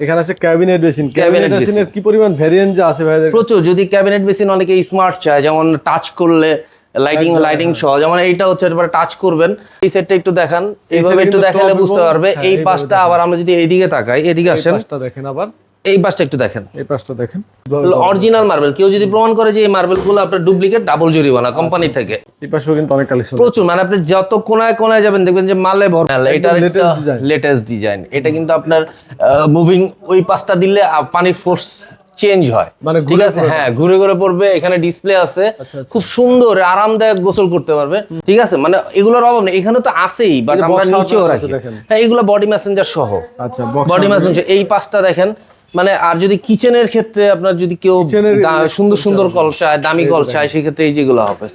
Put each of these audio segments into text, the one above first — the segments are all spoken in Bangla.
এখানে আছে ক্যাবিনেট বেসিন ক্যাবিনেট। বেসিনের কি পরিমাণ ভেরিয়েন্ট যে আছে ভাইদের? প্রচুর। যদি ক্যাবিনেট বেসিন অনেকে স্মার্ট চায় যেমন টাচ করলে লাইটিং লাইটিং হ্যাঁ। সহ। যেমন এইটা হচ্ছে এবার টাচ করবেন। এই সেটটা একটু দেখান। এইভাবে একটু দেখালে বুঝতে পারবে। হ্যাঁ, এই পাশটা আবার আমরা যদি এইদিকে তাকাই এদিকে আসেন। দেখেন আবার। এই পাশটা একটু দেখেন। এই পাশটা দেখেন। অরিজিনাল মার্বেল কেউ যদি প্রমাণ করে যে এই মার্বেলগুলো আপনার ডুপ্লিকেট ডাবল জরিমানা কোম্পানি আচ্ছা, থেকে। এই পাশেও কিন্তু অনেক কালেকশন প্রচুর মানে আপনি যত কোনায় কোনায় যাবেন দেখবেন যে মালে ভর এটার latest লেটেস্ট ডিজাইন এটা কিন্তু আপনার মুভিং ওই পাশটা দিলে পানির ফোর্স চেঞ্জ হয়। মানে ঠিক আছে? হ্যাঁ ঘুরে ঘুরে পড়বে এখানে ডিসপ্লে আছে। আচ্ছা। খুব সুন্দর আরামদায়ক গোসল করতে পারবে। ঠিক আছে? মানে এগুলোর অভাব নেই। এখানে তো আছেই বাট আমরা নিচেও রাখি। হ্যাঁ এগুলো বডি ম্যাসেঞ্জার সহ। আচ্ছা বডি। ম্যাসেঞ্জার এই পাশটা দেখেন। মানে আর যদি কিচেনের ক্ষেত্রে আপনার যদি কেউ কিচেনের সুন্দর সুন্দর কল চায় দামি কল চায় সেক্ষেত্রে এই যেগুলো হবে।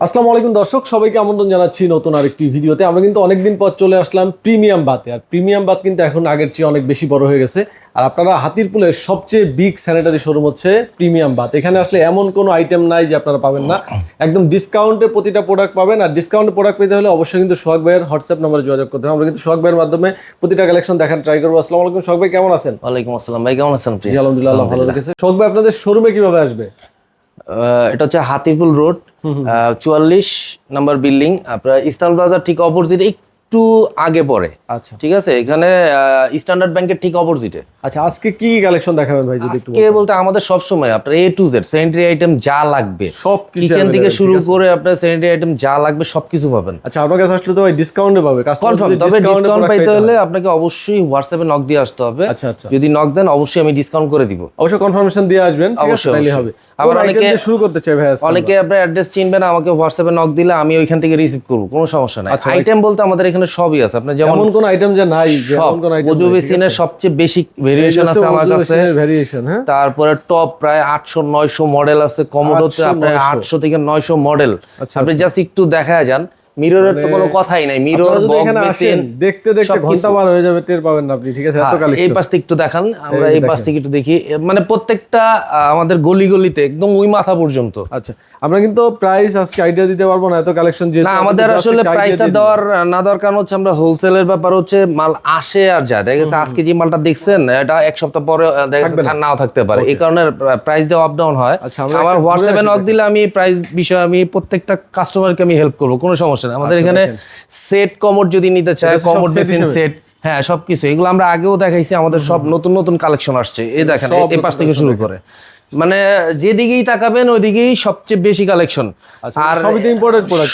আসসালামু আলাইকুম দর্শক সবাইকে আমন্ত্রণ জানাচ্ছি নতুন আরেকটি ভিডিওতে। আমরা কিন্তু অনেকদিন পর চলে আসলাম প্রিমিয়াম বাতে আর প্রিমিয়াম বাত কিন্তু এখন আগের চেয়ে অনেক বেশি বড় হয়ে গেছে। আর আপনারা হাতির পুলের সবচেয়ে বিগ স্যানিটারি শোরুম হচ্ছে প্রিমিয়াম বাত এখানে আসলে এমন কোনো আইটেম নাই যে আপনারা পাবেন না। একদম ডিসকাউন্টে প্রতিটা প্রোডাক্ট পাবেন। আর ডিসকাউন্টে প্রোডাক্ট পেতে হলে অবশ্যই কিন্তু সোহাগ ভাইয়ের হোয়াটসঅ্যাপ নম্বরে যোগাযোগ করতে হবে। আমরা কিন্তু সোহাগ ভাইয়ের মাধ্যমে প্রতিটা কালেকশন দেখার ট্রাই করব। আসসালামু আলাইকুম সোহাগ ভাই কেমন আছেন? ওয়ালাইকুম আসসালাম ভাই কেমন আছেন আলহামদুলিল্লাহ ভালো রেখেছে। সোহাগ ভাই আপনাদের শোরুমে কীভাবে আসবে? এটা হচ্ছে হাতিপুল রোড চুয়াল্লিশ নাম্বার বিল্ডিং আপনার ইস্টার্ন প্লাজার ঠিক অপোজিট একটু আগে পড়ে। আচ্ছা। ঠিক আছে? এখানে স্ট্যান্ডার্ড ব্যাংকের ঠিক অপোজিটে আচ্ছা আজকে কি কালেকশন দেখাবেন ভাই যদি আজকে বলতে আমাদের সব সময় আপনার A to Z sanitary item যা লাগবে। সব কিছু কিচেন থেকে শুরু করে আপনার স্যানিটারি আইটেম যা লাগবে সবকিছু পাবেন। আচ্ছা আপনার কাছে আসলে তো ভাই ডিসকাউন্টে পাবে। কনফার্ম তবে ডিসকাউন্ট পাইতে হলে আপনাকে অবশ্যই হোয়াটসঅ্যাপে নক দিয়ে আসতে হবে। আচ্ছা আচ্ছা। যদি নক দেন অবশ্যই আমি ডিসকাউন্ট করে দিব। অবশ্যই কনফার্মেশন দিয়ে আসবেন ঠিক আছে? অবশ্যই, তাইলে হবে। আবার অনেকে- শুরু করতে চাই ভাই অনেকে আপনার অ্যাড্রেস চিনবেন আমাকে হোয়াটসঅ্যাপে নক দিলে আমি ওইখান থেকে রিসিভ করব কোনো সমস্যা নাই। আচ্ছা, আইটেম বলতে আমাদের এখানে সবই আছে। আপনার যেমন এমন কোন আইটেম যে নাই যে এমন কোন আইটেম ওজু বেসিনের সবচেয়ে বেশি ভেরিয়েশন আছে আমার কাছে। ভেরিয়েশন হ্যাঁ? তারপরে টপ প্রায় 800 900 মডেল আছে। কমোডোতে 800, আপনার 900 আটশো থেকে নয়শো মডেল আচ্ছা, আপনি জাস্ট একটু দেখায় যান। মিররের তো কোনো কথাই নাই। মিরর বক্স আসেন দেখতে দেখতে। ঘণ্টা বার হয়ে যাবে টের পাবেন না আপনি ঠিক আছে? এত হ্যাঁ, এই পাশ থেকে একটু দেখান আমরা এই পাশ থেকে একটু দেখি। মানে প্রত্যেকটা আমাদের গলি গলিতে একদম ওই মাথা পর্যন্ত। আচ্ছা আমরা কিন্তু প্রাইস আজকে আইডিয়া দিতে পারব না এত কালেকশন যে না আমাদের আসলে প্রাইসটা দেওয়ার না দেওয়ার কারণ হচ্ছে আমরা হোলসেলের ব্যাপার হচ্ছে মাল আসে আর যায়। দেখা গেছে আজকে যে মালটা দেখছেন এটা এক সপ্তাহ পরে দেখা গেছে না। নাও থাকতে পারে। এই কারণে প্রাইস দেওয়া আপ ডাউন হয়। আচ্ছা, আমার হোয়াটসঅ্যাপে নক দিলে আমি প্রাইস বিষয়ে আমি প্রত্যেকটা কাস্টমারকে আমি হেল্প করব কোনো সমস্যা নেই আমাদের আচ্ছা, এখানে সেট কমোড যদি নিতে চায় কমোড বেসিন সেট হ্যাঁ সবকিছু। এগুলো আমরা আগেও দেখাইছি আমাদের সব নতুন নতুন কালেকশন আসছে। এ দেখেন এ পাশ থেকে শুরু করে। মানে যেদিকেই তাকাবেন ওইদিকেই সবচেয়ে বেশি কালেকশন আচ্ছা,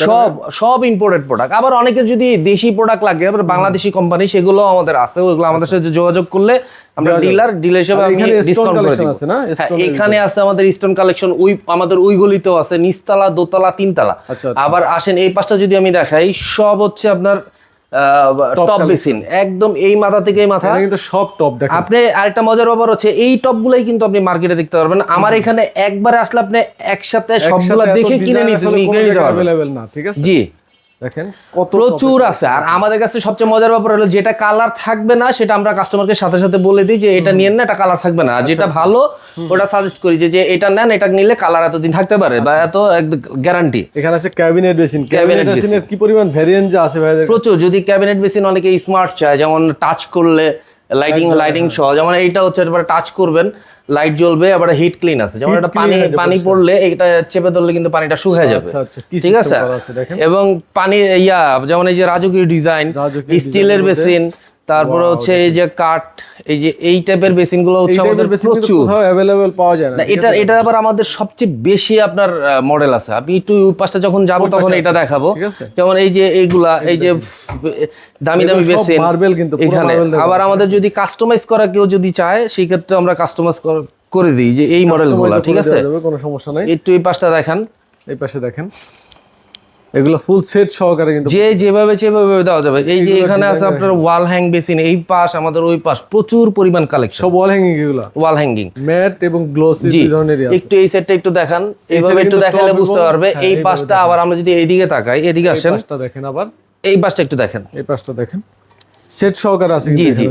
না? সব সব ইম্পোর্টেড প্রোডাক্ট আবার অনেকের যদি দেশি প্রোডাক্ট লাগে আবার বাংলাদেশি কোম্পানি সেগুলো আমাদের আছে ওগুলো আমাদের সাথে যোগাযোগ করলে আমরা ডিলার ডিলার হিসেবে আমি এখানে ডিসকাউন্ট করে দিব। না? হ্যাঁ, এখানে আছে আমাদের স্টোন কালেকশন ওই আমাদের ওই গলিতেও আছে নিচতলা দোতলা তিনতলা। আচ্ছা, আচ্ছা। আবার আসেন এই পাশটা যদি আমি দেখাই সব হচ্ছে আপনার টপ বেসিন। একদম এই মাথা থেকে এই মাথা কিন্তু সব টপ দেখেন। আপনি আরেকটা মজার ব্যাপার হচ্ছে এই টপ গুলাই কিন্তু আপনি মার্কেটে দেখতে পারবেন। আমার এখানে একবারে আসলে আপনি একসাথে সবগুলা দেখে কিনে নিতে কিনে নিতে পারবেন। না ঠিক আছে? জি। দেখেন কত প্রচুর আছে। আর আমাদের কাছে সবচেয়ে মজার ব্যাপার হলো যেটা কালার থাকবে না সেটা আমরা কাস্টমারকে সাথে সাথে বলে দিই যে এটা নিয়ে না এটা কালার থাকবে না। আচ্ছা, যেটা ভালো ওটা সাজেস্ট করি যে এটা নেন এটা নিলে কালার এতদিন থাকতে পারে বা এত গ্যারান্টি এখানে আছে ক্যাবিনেট বেসিন ক্যাবিনেট বেসিনের কি পরিমাণ ভেরিয়েন্ট আছে ভাই প্রচুর। যদি ক্যাবিনেট বেসিন অনেকে স্মার্ট চায় যেমন টাচ করলে লাইটিং লাইটিং। সহ যেমন এইটা হচ্ছে এবার টাচ করবেন লাইট জ্বলবে আবার হিট ক্লিন আছে। যেমন একটা এটা পানি পানি পড়লে এটা চেপে ধরলে কিন্তু পানিটা শুকিয়ে যাবে। আচ্ছা আচ্ছা ঠিক আছে? এবং পানি ইয়া যেমন এই যে রাজকীয় ডিজাইন স্টিলের বেসিন তারপরে Wow, হচ্ছে এই যে কাঠ এই যে এই টাইপের বেসিন গুলো এই হচ্ছে আমাদের টাইপের বেসিন কিন্তু প্রচুর কোথাও अवेलेबल পাওয়া যায় না না ঠিক এটা আছে? এটা আবার আমাদের সবচেয়ে বেশি আপনার মডেল আছে আপনি একটু ওই পাশটা যখন যাবো ওই তখন পাশে এটা আছে, দেখাবো ঠিক আছে? যেমন এই যে এইগুলা এই যে দামি দামি এগুলো সব বেসিন marble কিন্তু, পুরো এখানে marble দেওয়া, আবার ঠিক আমাদের যদি কাস্টমাইজ করা কেউ যদি চায় সেই ক্ষেত্রে আমরা কাস্টমাইজ করে দিই যে এই মডেলগুলো Customize ঠিক করে আছে দেওয়া যাবে, কোনো সমস্যা নাই একটু এই পাশটা দেখান এই পাশে দেখেন এগুলো ফুল সেট সহকারে কিন্তু যে যেভাবে সেভাবে দেওয়া যাবে। এই যে এখানে আছে আপনার ওয়াল হ্যাং বেসিন এই পাশ আমাদের ওই পাশ প্রচুর পরিমাণ কালেকশন সব ওয়াল হ্যাঙ্গিং এগুলো। ওয়াল হ্যাঙ্গিং ম্যাট এবং গ্লোসি দুই ধরনেরই আছে। একটু এই সেটটা একটু দেখান। এইভাবে একটু দেখালে বুঝতে পারবে। হ্যাঁ, এই পাশটা আবার আমরা যদি এইদিকে তাকাই এদিকে আসেন। পাশটা দেখেন আবার। এই পাশটা একটু দেখেন। এই পাশটা দেখেন। সেট সহকারে আছে জি, জি।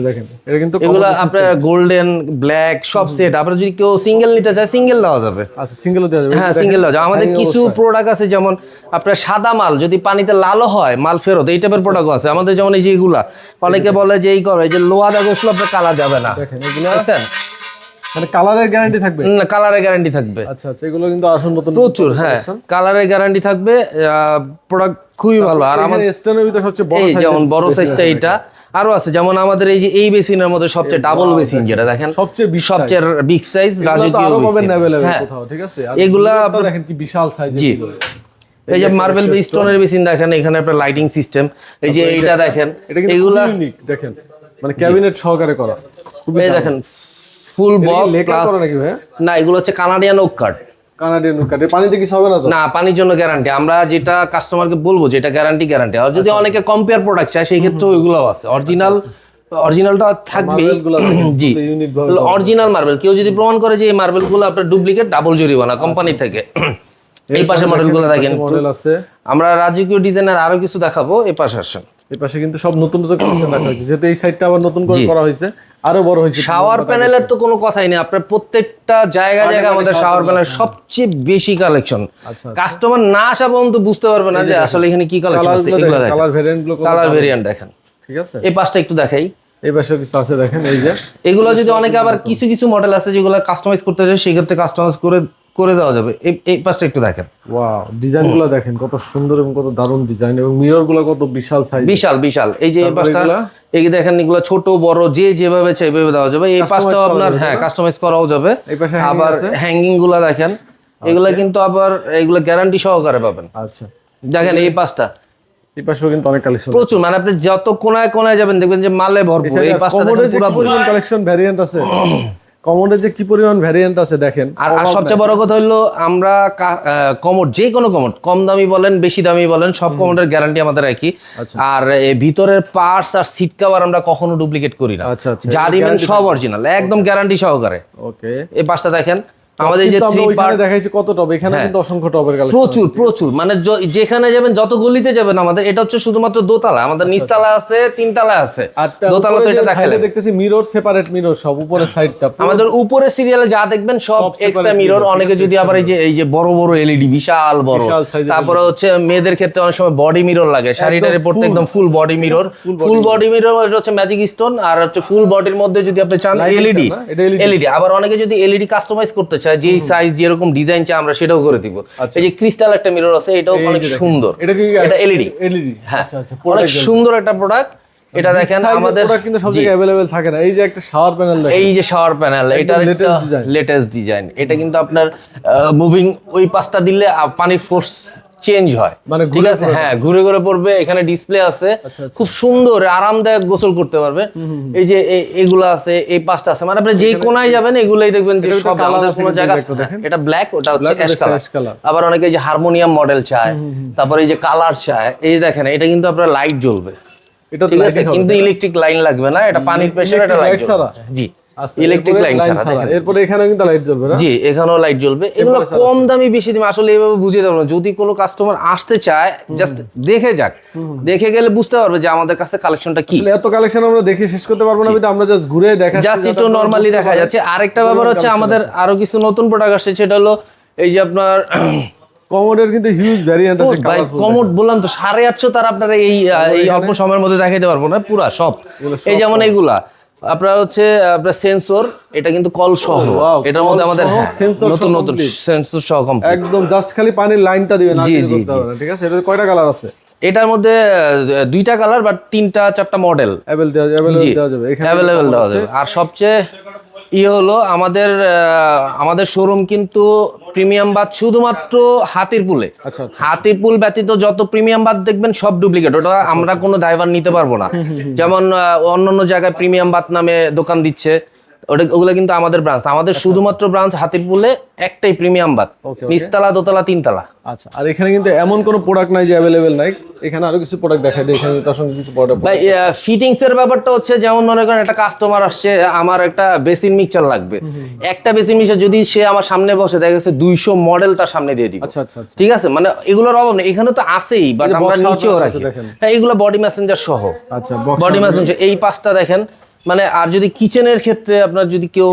এটা কিন্তু এগুলো আপনার গোল্ডেন ব্ল্যাক সব সেট আপনার যদি কেউ সিঙ্গেল নিতে চায় সিঙ্গেল দেওয়া যাবে। আচ্ছা সিঙ্গেল দেওয়া যাবে। হ্যাঁ সিঙ্গেল দেখেন, দেওয়া যাবে। আমাদের কিছু প্রোডাক্ট আছে যেমন আপনার সাদা মাল যদি পানিতে লালও হয় মাল ফেরত এই টাইপের প্রোডাক্ট আছে। আমাদের যেমন এই যে এইগুলা অনেকে বলে যে এই করে যে দাগ আসলে আপনার কালার যাবে না। দেখেন এগুলো বুঝছেন? মানে কালারের গ্যারান্টি থাকবে? না কালারের গ্যারান্টি থাকবে। আচ্ছা আচ্ছা এগুলো কিন্তু আসল নতুন প্রচুর হ্যাঁ। কালারের গ্যারান্টি থাকবে প্রোডাক্ট খুবই ভালো। আর স্টোনের ভিতরে সবচেয়ে বড় size যেমন বড় সাইজটা আছে। আরও আছে যেমন আমাদের এই যে এই বেসিনের মধ্যে সবচেয়ে ডাবল বেসিন যেটা দেখেন সবচেয়ে সবচেয়ে বিগ সাইজ রাজকীয় হ্যাঁ ঠিক আছে? এগুলা দেখেন কি বিশাল সাইজ জি। এই যে মার্বেল স্টোনের বেসিন দেখেন এখানে আপনার লাইটিং সিস্টেম এই যে এইটা দেখেন এগুলা ইউনিক দেখেন। মানে ক্যাবিনেট সহকারে করা। এই দেখেন ফুল বক্স না এগুলো হচ্ছে কানাডিয়ান ওক কার্ড কানাডিয়ান কাটে পানিতে কিছু হবে না তো? না পানির জন্য গ্যারান্টি আমরা যেটা কাস্টমারকে বলব যেটা গ্যারান্টি গ্যারান্টি আর যদি অনেকে কম্পেয়ার প্রোডাক্ট চায় সেই ক্ষেত্রে ওইগুলো আছে। অরিজিনাল অরিজিনালটা মার্বেলগুলো জি। অরিজিনাল মার্বেল কেউ যদি প্রমাণ করে যে এই মার্বেলগুলো আপনার ডুপ্লিকেট ডাবল জরিমানা কোম্পানি থেকে। এই পাশে মডেলগুলো দেখেন আমরা রাজকীয় ডিজাইনের আরও কিছু দেখাবো এই পাশে আসেন। এই পাশে কিন্তু সব নতুন নতুন কালেকশন রাখা হয়েছে। যেহেতু এই সাইডটা আবার নতুন করে করা হয়েছে আরও বড় হয়েছে। শাওয়ার প্যানেলের তো কোনো কথাই নেই। আপনার প্রত্যেকটা জায়গা জায়গা আমাদের শাওয়ার প্যানেল সবচেয়ে বেশি কালেকশন আচ্ছা, কাস্টমার না আসা পর্যন্ত বুঝতে পারবে না যে আসলে এখানে কি কালেকশন আছে। এগুলো দেখেন কালার ভেরিয়েন্টগুলো কালার ভেরিয়েন্ট দেখেন। ঠিক আছে? এই পাশটা একটু দেখাই। এই পাশে কিছু আছে দেখেন এই যে। এগুলো যদি অনেকে আবার কিছু কিছু মডেল আছে যেগুলো কাস্টমাইজ করতে চায় সেক্ষেত্রে কাস্টমাইজ করে করে দেওয়া যাবে। এই এই পাশটা একটু দেখেন। ওয়াও ডিজাইনগুলো দেখেন কত সুন্দর এবং কত দারুণ ডিজাইন এবং মিররগুলো কত বিশাল সাইজ বিশাল বিশাল। এই যে এই পাশটা? এই যে দেখেন এগুলো ছোট বড় যে যেভাবে চাই এভাবে দেওয়া যাবে। এই পাশটাও আপনার হ্যাঁ কাস্টমাইজ করাও যাবে। এই পাশে আবার? হ্যাঙ্গিংগুলো দেখেন। এগুলা কিন্তু আবার এগুলো গ্যারান্টি সহকারে পাবেন। আচ্ছা। দেখেন এই পাশটা। এই পাশেও কিন্তু অনেক কালেকশন প্রচুর মানে আপনি যত কোনায় কোনায় যাবেন দেখবেন যে মালে ভরপুর। এই পাশটা দেখেন পরিমাণ কালেকশন ভ্যারিয়েন্ট আছে? কমোডের যে কি পরিমাণ ভ্যারিয়েন্ট আছে দেখেন আর সবচেয়ে বড় কথা হলো আমরা কমোড যে কোনো কমোড কম দামি বলেন বেশি দামি বলেন সব কমোডের গ্যারান্টি আমাদের একই। আচ্ছা। আর ভিতরের পার্টস আর সিট কভার আমরা কখনো ডুপ্লিকেট করি না। আচ্ছা, আচ্ছা। যা সব অরিজিনাল একদম গ্যারান্টি সহকারে। ওকে এই পাশটা দেখেন আমাদের যে থ্রি পার্ট দেখাইছি কত টপ এখানে হ্যাঁ। কিন্তু অসংখ্য টপের কালেকশন প্রচুর প্রচুর। মানে যেখানে যাবেন যত গলিতে যাবেন আমাদের এটা হচ্ছে শুধুমাত্র দোতলা। আমাদের নিচতলা আছে তিনতলা আছে। দোতলা তো এটা দেখাইলেন দেখতেছি মিরর সেপারেট মিরর সব উপরের সাইডটা আমাদের উপরে সিরিয়ালে যা দেখবেন সব এক্সট্রা মিরর অনেকে যদি আবার এই যে এই যে বড় বড় এলইডি বিশাল বড়। তারপরে হচ্ছে মেয়েদের ক্ষেত্রে অনেক সময় বডি মিরর লাগে। শাড়িটারে পড়তে একদম full body mirror full body mirror এটা হচ্ছে ম্যাজিক স্টোন আর হচ্ছে ফুল বডির মধ্যে যদি আপনি চান এলইডি চান এলইডি আবার অনেকে যদি এলইডি কাস্টমাইজ করতে চায় যেই সাইজ যেরকম ডিজাইন চায় আমরা সেটাও করে দিব এই যে ক্রিস্টাল একটা মিরর আছে এটাও আচ্ছা। এই অনেক যে দেখেন। সুন্দর এটা কি এটা এলইডি এলইডি হ্যাঁ আচ্ছা আচ্ছা অনেক সুন্দর একটা প্রোডাক্ট এটা দেখেন আমাদের প্রোডাক্ট কিন্তু সব জি। জায়গায় अवेलेबल থাকে না এই যে একটা শাওয়ার প্যানেল দেখেন এই যে শাওয়ার প্যানেল এটার latest design। লেটেস্ট ডিজাইন এটা কিন্তু আপনার মুভিং ওই পাশটা দিলে আহ, পানির ফোর্স চেঞ্জ হয়। মানে ঠিক আছে? হ্যাঁ ঘুরে ঘুরে পড়বে এখানে ডিসপ্লে আছে। আচ্ছা, খুব সুন্দর আরামদায়ক গোসল করতে পারবে। এই যে এগুলো আছে এই পাশটা আছে। মানে আপনি যেই কোনায় যাবেন এগুলাই দেখবেন যে সব আমাদের কোনো জায়গা। এটা ব্ল্যাক ওটা হচ্ছে অ্যাশ কালার আবার অনেকে এই যে হারমোনিয়াম মডেল চায়। তারপরে এই যে কালার চায়। এই যে দেখেন এটা কিন্তু আপনার লাইট জ্বলবে। এটা ঠিক আছে? কিন্তু ইলেকট্রিক লাইন লাগবে না এটা পানির প্রেসার এটা লাইট? জি। আচ্ছা, ইলেকট্রিক লাইন ছাড়া এরপরে এখানে কিন্তু লাইট জ্বলবে না? জি এখানেও লাইট জ্বলবে। এগুলো কম দামি বেশি দামি আসলে বুঝিয়ে দেবো না। যদি কোনো কাস্টমার আসতে চায় জাস্ট দেখে যাক। দেখে গেলে বুঝতে পারবে যে আমাদের কাছে কালেকশনটা কি। এত কালেকশন আমরা দেখে শেষ করতে পারব না আমরা জাস্ট ঘুরে দেখা জাস্ট একটু নর্মালি দেখা যাচ্ছে। আরেকটা ব্যাপার হচ্ছে আমাদের আরও কিছু নতুন প্রোডাক্ট আসছে সেটা হলো এই যে আপনার কমোডের কিন্তু হিউজ ভ্যারিয়েন্ট আছে ভাই কমোড বললাম তো সাড়ে আটশো তার আপনারা এই এই অল্প সময়ের মধ্যে দেখাইতে পারব না পুরা সব। এই যেমন এইগুলা আপনার হচ্ছে আপনার সেন্সর এটা কিন্তু কল সহ। এটার মধ্যে আমাদের হ্যাঁ, নতুন নতুন সেন্সর সহ complete। একদম জাস্ট খালি পানির লাইনটা দিবেন জি, জি, ঠিক আছে? এটা কয়টা কালার আছে? এটার মধ্যে দুইটা কালার বাট তিনটা চারটা মডেল অ্যাভেল দেওয়া অ্যাভেলেবল দেওয়া যাবে। এখানে অ্যাভেলেবেল দেওয়া যাবে। আর সবচেয়ে ইয়ে হলো আমাদের আহ, আমাদের শোরুম কিন্তু প্রিমিয়াম বাদ শুধুমাত্র হাতির পুলে। আচ্ছা আচ্ছা। হাতির পুল ব্যতীত যত প্রিমিয়াম বাদ দেখবেন সব ডুপ্লিকেট ওটা আমরা কোনো ড্রাইভার নিতে পারব না। যেমন অন্যান্য জায়গায় প্রিমিয়াম বাদ নামে দোকান দিচ্ছে। ওটা ওগুলো কিন্তু আমাদের ব্রাঞ্চ আমাদের শুধুমাত্র ব্রাঞ্চ হাতিরপুলে একটাই প্রিমিয়াম okay. নিচতলা দোতলা তিনতলা। আচ্ছা আর এখানে কিন্তু এমন কোনো প্রোডাক্ট নাই যে অ্যাভেলেবেল নাই। এখানে আরও কিছু প্রোডাক্ট দেখাই দেয় এখানে তার সঙ্গে কিছু প্রোডাক্ট ভাই ফিটিংস এর ব্যাপারটা হচ্ছে যেমন মনে করেন একটা কাস্টমার আসছে আমার একটা বেসিন মিক্সচার লাগবে। একটা বেসিন মিক্সচার যদি সে আমার সামনে বসে দেখা গেছে দুইশো মডেল তার সামনে দিয়ে দিব। আচ্ছা আচ্ছা আচ্ছা। ঠিক আছে? মানে এগুলোর অভাব নেই। এখানে তো আছেই বাট আমরা নিচেও রাখি। হ্যাঁ এগুলো বডি মেসেঞ্জার সহ। আচ্ছা বডি। মেসেঞ্জার এই পাঁচটা দেখেন মানে আর যদি কিচেনের ক্ষেত্রে আপনার যদি কেউ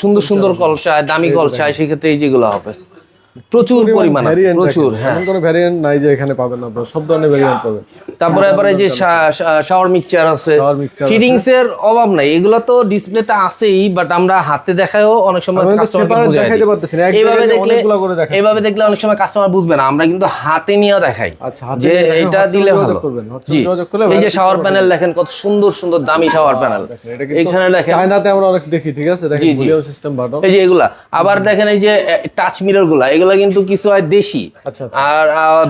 সুন্দর সুন্দর কল চায় দামি কল চায় সেক্ষেত্রে এই যেগুলো হবে। প্রচুর পরিমাণ আছে প্রচুর হ্যাঁ। কোনো ভ্যারিয়েন্ট নাই যে এখানে পাবেন না আপনারা সব ধরনের ভ্যারিয়েন্ট পাবেন। তারপরে এবারে যে শাওয়ার মিক্সচার আছে। ফিটিংস এর অভাব নাই এগুলো তো ডিসপ্লেতে আছেই বাট আমরা হাতে দেখায়ও অনেক সময় বুঝাই দেখাইতে পারতেছি না, এইভাবে দেখলে। এইভাবে দেখলে অনেক সময় কাস্টমার বুঝবে না আমরা কিন্তু হাতে নিয়ে দেখাই। আচ্ছা, যে এটা দিলে ভালো। জি। এই যে শাওয়ার প্যানেল দেখেন কত সুন্দর সুন্দর দামি শাওয়ার প্যানেল এখানে দেখেন চায়নাতে আমরা অনেক দেখি ঠিক আছে? দেখেন। সিস্টেম বাটন এই যে এগুলা। আবার দেখেন এই যে টাচ মিররগুলা এগুলা কিন্তু কিছু হয় দেশি আচ্ছা, আর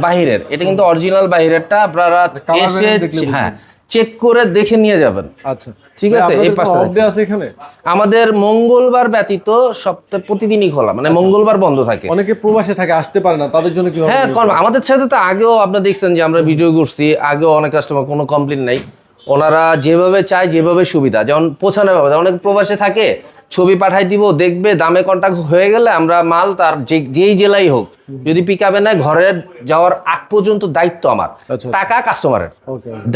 বাহিরের। এটা কিন্তু অরিজিনাল বাহিরেরটা আপনারা এসে হ্যাঁ চেক করে দেখে নিয়ে যাবেন। আচ্ছা। ঠিক আছে, এই পাশটা আছে এখানে? আমাদের মঙ্গলবার ব্যতীত সপ্তাহে প্রতিদিনই খোলা মানে মঙ্গলবার বন্ধ থাকে। অনেকে প্রবাসে থাকে আসতে পারে না তাদের জন্য কি হ্যাঁ আমাদের সাথে তো আগেও আপনারা দেখছেন যে আমরা ভিডিও করছি আগেও অনেক কাস্টমার কোনো কমপ্লেন নাই। ওনারা যেভাবে চায় যেভাবে সুবিধা। যেমন পৌঁছানোর ব্যাপার। অনেক প্রবাসে থাকে ছবি পাঠাই দিব দেখবে দামে কন্ট্যাক্ট হয়ে গেলে আমরা মাল তার যেই জেলাই হোক যদি পিক আপে নেয় ঘরে যাওয়ার আগ পর্যন্ত দায়িত্ব আমার। আচ্ছা। টাকা কাস্টমারের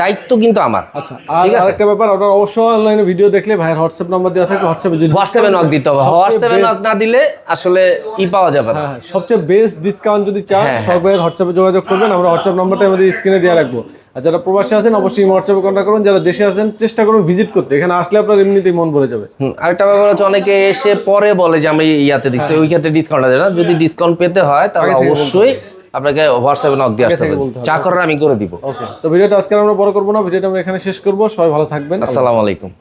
দায়িত্ব কিন্তু আমার। আচ্ছা ঠিক আছে? আরেকটা ব্যাপার আপনারা অবশ্যই অনলাইনে ভিডিও দেখলে ভাইয়ের হোয়াটসঅ্যাপ নাম্বার দেওয়া থাকে হোয়াটসঅ্যাপে যদি হোয়াটসঅ্যাপে নক দিতে হবে। হোয়াটসঅ্যাপে নক না দিলে আসলে ই পাওয়া যাবে না। হ্যাঁ হ্যাঁ, সবচেয়ে বেস্ট ডিসকাউন্ট যদি চান হ্যাঁ, সবাই হোয়াটসঅ্যাপে যোগাযোগ করবেন আমরা হোয়াটসঅ্যাপ নাম্বারটা আমাদের স্ক্রিনে দিয়ে রাখব। আর যারা প্রবাসী আছেন অবশ্যই হোয়াটসঅ্যাপে কন্ট্যাক্ট করুন। যারা দেশে আছেন চেষ্টা করুন ভিজিট করতে। এখানে আসলে আপনার এমনিতেই মন ভরে যাবে। আর একটা ব্যাপার হচ্ছে অনেকে এসে পরে বলে যে আমি ইয়াতে দিচ্ছি ওই ক্ষেত্রে ডিসকাউন্ট আছে না। যদি ডিসকাউন্ট পেতে হয় তাহলে হ্যাঁ। বলতে অবশ্যই আপনাকে হোয়াটসঅ্যাপে নক দিয়ে আসতে হবে। চাকররা করার আমি করে দিব। ওকে তো ভিডিওটা আজকে আমরা বড় করব না ভিডিওটা আমরা এখানে শেষ করব। সবাই ভালো থাকবেন। আসসালামু আলাইকুম।